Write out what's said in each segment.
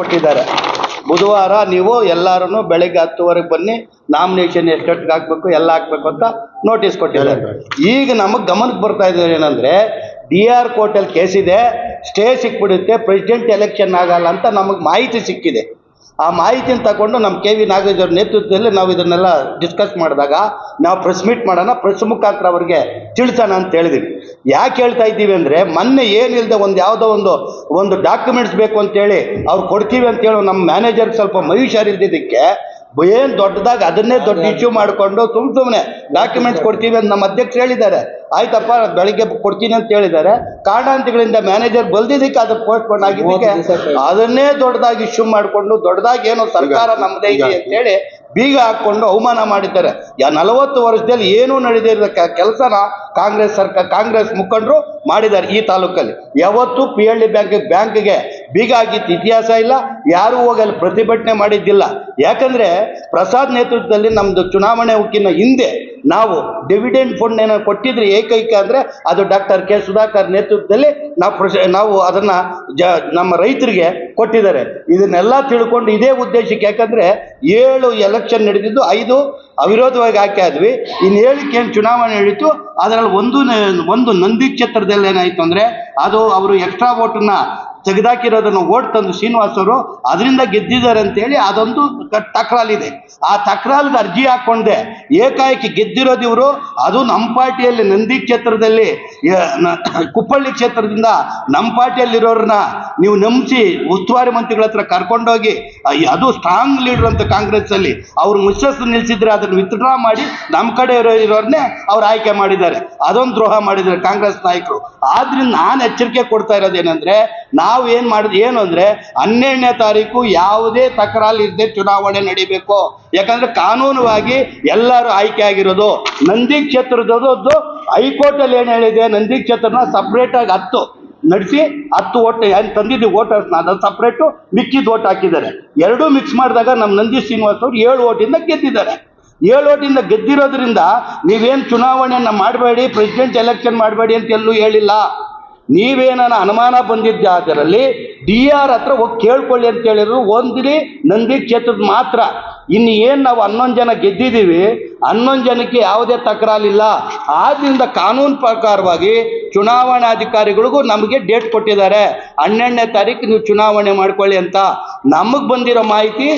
ಕೊಟ್ಟಿದ್ದಾರೆ. ಬುಧವಾರ ನೀವು ಎಲ್ಲರೂ ಬೆಳಗ್ಗೆ ಹತ್ತುವರೆಗೆ ಬನ್ನಿ ನಾಮಿನೇಷನ್ ಎಷ್ಟೊತ್ತಿಗೆ ಹಾಕ್ಬೇಕು, ಎಲ್ಲ ಹಾಕ್ಬೇಕು ಅಂತ ನೋಟಿಸ್ ಕೊಟ್ಟಿದ್ದಾರೆ. ಈಗ ನಮಗೆ ಗಮನಕ್ಕೆ ಬರ್ತಾ ಇದ್ದಾರೆ ಏನಂದ್ರೆ ಡಿ ಆರ್ ಕೋರ್ಟಲ್ಲಿ ಕೇಸಿದೆ ಸ್ಟೇ ಸಿಕ್ಬಿಡುತ್ತೆ ಪ್ರೆಸಿಡೆಂಟ್ ಎಲೆಕ್ಷನ್ ಆಗಲ್ಲ ಅಂತ ನಮಗೆ ಮಾಹಿತಿ ಸಿಕ್ಕಿದೆ. ಆ ಮಾಹಿತಿನ ತಗೊಂಡು ನಮ್ಮ ಕೆ ವಿ ನಾಗರಾಜ್ ಅವ್ರ ನೇತೃತ್ವದಲ್ಲಿ ನಾವು ಇದನ್ನೆಲ್ಲ ಡಿಸ್ಕಸ್ ಮಾಡಿದಾಗ ನಾವು ಪ್ರೆಸ್ ಮೀಟ್ ಮಾಡೋಣ ಪ್ರೆಸ್ ಮುಖಾಂತರ ಅವ್ರಿಗೆ ತಿಳಿಸೋಣ ಅಂತ ಹೇಳಿದ್ವಿ. ಯಾಕೆ ಹೇಳ್ತಾ ಇದ್ದೀವಿ ಅಂದರೆ ಮೊನ್ನೆ ಏನಿಲ್ಲದೆ ಒಂದು ಯಾವುದೋ ಒಂದು ಒಂದು ಡಾಕ್ಯುಮೆಂಟ್ಸ್ ಬೇಕು ಅಂತೇಳಿ ಅವ್ರು ಕೊಡ್ತೀವಿ ಅಂತೇಳಿ ನಮ್ಮ ಮ್ಯಾನೇಜರ್ಗೆ ಸ್ವಲ್ಪ ಮೈಹುಷಾರಿದ್ದಕ್ಕೆ ಏನು ದೊಡ್ಡದಾಗ ಅದನ್ನೇ ದೊಡ್ಡ ಇಶ್ಯೂ ಮಾಡಿಕೊಂಡು ಸುಮ್ ಸುಮ್ನೆ ಡಾಕ್ಯುಮೆಂಟ್ಸ್ ಕೊಡ್ತೀವಿ ಅಂತ ನಮ್ಮ ಅಧ್ಯಕ್ಷರು ಹೇಳಿದ್ದಾರೆ. ಆಯ್ತಪ್ಪ ಬೆಳಿಗ್ಗೆ ಕೊಡ್ತೀನಿ ಅಂತ ಹೇಳಿದ್ದಾರೆ. ಕಾರಣಾಂತಿಗಳಿಂದ ಮ್ಯಾನೇಜರ್ ಬಲ್ದಿದ್ದಕ್ಕೆ ಅದು ಪೋಸ್ಟ್ಪೋನ್ ಆಗಿದ್ದಕ್ಕೆ ಅದನ್ನೇ ದೊಡ್ಡದಾಗಿ ಇಶ್ಯೂ ಮಾಡಿಕೊಂಡು ದೊಡ್ಡದಾಗಿ ಏನೋ ಸರ್ಕಾರ ನಮ್ಮದೇ ಇದೆ ಅಂತೇಳಿ ಬೀಗ ಹಾಕೊಂಡು ಅವಮಾನ ಮಾಡಿದ್ದಾರೆ. ಯಾ ನಲವತ್ತು ವರ್ಷದಲ್ಲಿ ಏನೂ ನಡೆದಿರೋ ಕೆಲಸನ ಕಾಂಗ್ರೆಸ್ ಸರ್ಕಾರ ಕಾಂಗ್ರೆಸ್ ಮುಖಂಡರು ಮಾಡಿದ್ದಾರೆ ಈ ತಾಲೂಕಲ್ಲಿ. ಯಾವತ್ತು ಪಿ ಎಲ್ ಡಿ ಬ್ಯಾಂಕ್ ಬ್ಯಾಂಕ್ಗೆ ಬೀಗ ಇತಿಹಾಸ ಇಲ್ಲ, ಯಾರೂ ಹೋಗಿ ಅಲ್ಲಿ ಪ್ರತಿಭಟನೆ ಮಾಡಿದ್ದಿಲ್ಲ. ಯಾಕಂದ್ರೆ ಪ್ರಸಾದ್ ನೇತೃತ್ವದಲ್ಲಿ ನಮ್ಮದು ಚುನಾವಣೆ ಉಕ್ಕಿನ ಹಿಂದೆ ನಾವು ಡಿವಿಡೆಂಡ್ ಫಂಡ್ ಏನೋ ಕೊಟ್ಟಿದ್ರೆ ಏಕೈಕ ಅಂದರೆ ಅದು ಡಾಕ್ಟರ್ ಕೆ ಸುಧಾಕರ್ ನೇತೃತ್ವದಲ್ಲಿ ನಾವು ಪ್ರಶ, ನಾವು ಅದನ್ನು ಜ, ನಮ್ಮ ರೈತರಿಗೆ ಕೊಟ್ಟಿದ್ದಾರೆ. ಇದನ್ನೆಲ್ಲ ತಿಳ್ಕೊಂಡು ಇದೇ ಉದ್ದೇಶಕ್ಕೆ ಯಾಕಂದರೆ ಏಳು ಎಲೆಕ್ಷನ್ ನಡೆದಿದ್ದು ಐದು ಅವಿರೋಧವಾಗಿ ಹಾಕಿ ಆದ್ವಿ. ಇನ್ನು ಏಳಕ್ಕೆ ಏನು ಚುನಾವಣೆ ನಡೀತು, ಅದರಲ್ಲಿ ಒಂದು ಒಂದು ನಂದಿ ಕ್ಷೇತ್ರದಲ್ಲಿ ಏನಾಯಿತು ಅಂದರೆ ಅದು ಅವರು ಎಕ್ಸ್ಟ್ರಾ ವೋಟನ್ನ ತೆಗೆದಾಕಿರೋದನ್ನು ಓಟ್ ತಂದು ಶ್ರೀನಿವಾಸ್ ಅವರು ಅದರಿಂದ ಗೆದ್ದಿದ್ದಾರೆ ಅಂತೇಳಿ ಅದೊಂದು ತಕ್ರಾಲಿದೆ ಆ ತಕರಾಲ್ಗೆ ಅರ್ಜಿ ಹಾಕೊಂಡೆ ಏಕಾಏಕಿ ಗೆದ್ದಿರೋದು ಇವರು. ಅದು ನಮ್ಮ ಪಾರ್ಟಿಯಲ್ಲಿ ನಂದಿ ಕ್ಷೇತ್ರದಲ್ಲಿ ಕುಪ್ಪಳ್ಳಿ ಕ್ಷೇತ್ರದಿಂದ ನಮ್ಮ ಪಾರ್ಟಿಯಲ್ಲಿರೋರನ್ನ ನೀವು ನಂಬಿಸಿ ಉಸ್ತುವಾರಿ ಮಂತ್ರಿಗಳ ಹತ್ರ ಕರ್ಕೊಂಡೋಗಿ ಅದು ಸ್ಟ್ರಾಂಗ್ ಲೀಡರ್ ಅಂತ ಕಾಂಗ್ರೆಸ್ ಅಲ್ಲಿ ಅವ್ರು ಮಿಸ್ಸಸ್ ನಿಲ್ಲಿಸಿದ್ರೆ ಅದನ್ನು ವಿತ್ಡ್ರಾ ಮಾಡಿ ನಮ್ಮ ಕಡೆ ಇರೋ ಇರೋರ್ನೇ ಅವ್ರು ಆಯ್ಕೆ ಮಾಡಿದ್ದಾರೆ. ಅದೊಂದು ದ್ರೋಹ ಮಾಡಿದ್ದಾರೆ ಕಾಂಗ್ರೆಸ್ ನಾಯಕರು. ಆದ್ರಿಂದ ನಾನು ಎಚ್ಚರಿಕೆ ಕೊಡ್ತಾ ಇರೋದೇನೆಂದ್ರೆ ನಾವು ಏನು ಮಾಡಿದ್ ಏನು ಅಂದ್ರೆ ಹನ್ನೆರಡನೇ ತಾರೀಕು ಯಾವುದೇ ತಕರಾರು ಇಲ್ಲದೆ ಚುನಾವಣೆ ನಡಿಬೇಕು. ಯಾಕಂದ್ರೆ ಕಾನೂನುವಾಗಿ ಎಲ್ಲರೂ ಆಯ್ಕೆ ಆಗಿರೋದು. ನಂದಿ ಕ್ಷೇತ್ರದದ್ದು ಹೈಕೋರ್ಟಲ್ಲಿ ಏನು ಹೇಳಿದೆ? ನಂದಿ ಕ್ಷೇತ್ರನ ಸಪ್ರೇಟಾಗಿ ಹತ್ತು ನಡೆಸಿ ಹತ್ತು ಓಟ್ ಏನು ತಂದಿದ್ದೀವಿ ವೋಟರ್ಸ್ನ ಅದನ್ನು ಸಪ್ರೇಟು ಮಿಕ್ಕಿದ ಓಟ್ ಹಾಕಿದ್ದಾರೆ. ಎರಡೂ ಮಿಕ್ಸ್ ಮಾಡಿದಾಗ ನಮ್ಮ ನಂದಿ ಶ್ರೀನಿವಾಸ್ ಅವರು ಏಳು ಓಟಿಂದ ಗೆದ್ದಿದ್ದಾರೆ. ಏಳು ಓಟಿಂದ ಗೆದ್ದಿರೋದ್ರಿಂದ ನೀವೇನು ಚುನಾವಣೆಯನ್ನು ಮಾಡಬೇಡಿ ಪ್ರೆಸಿಡೆಂಟ್ ಎಲೆಕ್ಷನ್ ಮಾಡಬೇಡಿ ಅಂತ ಎಲ್ಲೂ ಹೇಳಿಲ್ಲ. ನೀವೇನಾನ ಅನುಮಾನ ಬಂದಿದ್ದೆ ಅದರಲ್ಲಿ ಡಿ ಆರ್ ಹತ್ರ ಹೋಗಿ ಕೇಳ್ಕೊಳ್ಳಿ ಅಂತ ಹೇಳಿದ್ರು. ಒಂದಿರಿ ನಂದಿ ಕ್ಷೇತ್ರದ ಮಾತ್ರ. ಇನ್ನು ಏನು ನಾವು ಹನ್ನೊಂದು ಜನ ಗೆದ್ದಿದ್ದೀವಿ, ಹನ್ನೊಂದು ಜನಕ್ಕೆ ಯಾವುದೇ ತಕರಾರಿಲ್ಲ. ಆದ್ದರಿಂದ ಕಾನೂನು ಪ್ರಕಾರವಾಗಿ ಚುನಾವಣಾಧಿಕಾರಿಗಳಿಗೂ ನಮಗೆ ಡೇಟ್ ಕೊಟ್ಟಿದ್ದಾರೆ. ಹನ್ನೆರಡನೇ ತಾರೀಕು ನೀವು ಚುನಾವಣೆ ಮಾಡ್ಕೊಳ್ಳಿ ಅಂತ. ನಮಗೆ ಬಂದಿರೋ ಮಾಹಿತಿ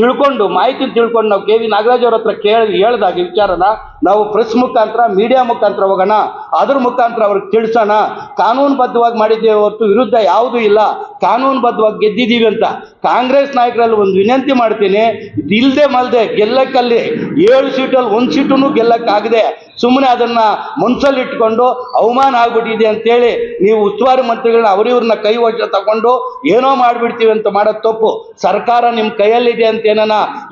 ತಿಳ್ಕೊಂಡು ಮಾಹಿತಿ ತಿಳ್ಕೊಂಡು ನಾವು ಕೆ ವಿ ನಾಗರಾಜ್ ಅವ್ರ ಹತ್ರ ಕೇಳಿ, ಹೇಳ್ದಾಗ ವಿಚಾರನ ನಾವು ಪ್ರೆಸ್ ಮುಖಾಂತರ, ಮೀಡಿಯಾ ಮುಖಾಂತರ ಹೋಗೋಣ. ಅದ್ರ ಮುಖಾಂತರ ಅವ್ರಿಗೆ ತಿಳಿಸೋಣ. ಕಾನೂನುಬದ್ಧವಾಗಿ ಮಾಡಿದ್ದೇವೆ ಹೊರತು ವಿರುದ್ಧ ಯಾವುದೂ ಇಲ್ಲ. ಕಾನೂನುಬದ್ಧವಾಗಿ ಗೆದ್ದಿದ್ದೀವಿ ಅಂತ. ಕಾಂಗ್ರೆಸ್ ನಾಯಕರಲ್ಲಿ ಒಂದು ವಿನಂತಿ ಮಾಡ್ತೀನಿ. ಇಲ್ಲದೆ ಮಲ್ದೆ ಗೆಲ್ಲಕ್ಕಲ್ಲಿ ಏಳು ಸೀಟಲ್ಲಿ ಒಂದು ಸೀಟನ್ನು ಗೆಲ್ಲಕ್ಕಾಗದೆ ಸುಮ್ಮನೆ ಅದನ್ನ ಮನ್ಸಲ್ಲಿ ಇಟ್ಕೊಂಡು ಅವಮಾನ ಆಗ್ಬಿಟ್ಟಿದೆ ಅಂತೇಳಿ ನೀವು ಉಸ್ತುವಾರಿ ಮಂತ್ರಿಗಳನ್ನ ಅವರಿವ್ರನ್ನ ಕೈ ವಶ ತಗೊಂಡು ಏನೋ ಮಾಡಿಬಿಡ್ತೀವಿ ಅಂತ ಮಾಡೋದು ತಪ್ಪು. ಸರ್ಕಾರ ನಿಮ್ಮ ಕೈಯಲ್ಲಿದೆ ಅಂತ